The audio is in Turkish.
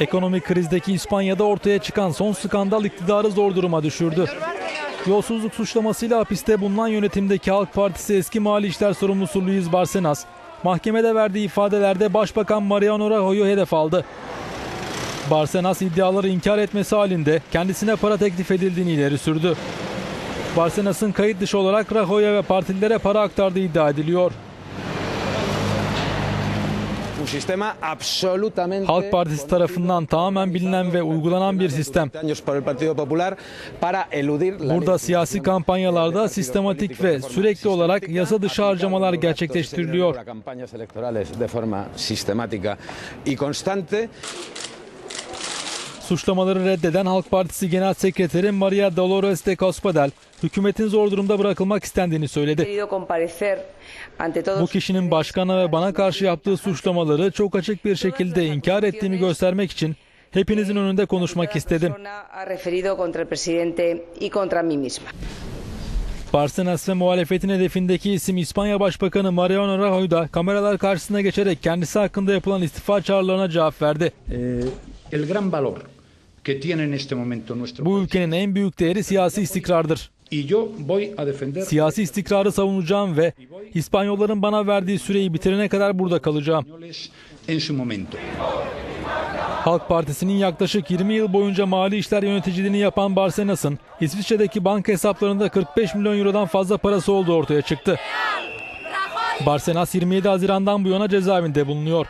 Ekonomik krizdeki İspanya'da ortaya çıkan son skandal iktidarı zor duruma düşürdü. Yolsuzluk suçlamasıyla hapiste bulunan yönetimdeki Halk Partisi eski mali işler sorumlusu Luis Barcenas, mahkemede verdiği ifadelerde Başbakan Mariano Rajoy'u hedef aldı. Barcenas iddiaları inkar etmesi halinde kendisine para teklif edildiğini ileri sürdü. Barcenas'ın kayıt dışı olarak Rajoy'a ve partilere para aktardığı iddia ediliyor. Halk Partisi tarafından tamamen bilinen ve uygulanan bir sistem. Burada siyasi kampanyalarda sistematik ve sürekli olarak yasa dışı harcamalar gerçekleştiriliyor. Suçlamaları reddeden Halk Partisi Genel Sekreteri Maria Dolores de Cospedal, hükümetin zor durumda bırakılmak istendiğini söyledi. Bu kişinin başkana ve bana karşı yaptığı suçlamaları çok açık bir şekilde inkar ettiğimi göstermek için hepinizin önünde konuşmak istedim. Barcenas ve muhalefetin hedefindeki isim İspanya Başbakanı Mariano Rajoy da kameralar karşısına geçerek kendisi hakkında yapılan istifa çağrılarına cevap verdi. Eh, el gran valor Bu ülkenin en büyük değeri siyasi istikrardır. Siyasi istikrarı savunacağım ve İspanyolların bana verdiği süreyi bitirene kadar burada kalacağım. españoles en su momento. Halk Partisi'nin yaklaşık 20 yıl boyunca mali işler yöneticiliğini yapan Barcenas'ın İsviçre'deki banka hesaplarında 45 milyon eurodan fazla parası olduğu ortaya çıktı. Barcenas 27 Haziran'dan bu yana cezaevinde bulunuyor.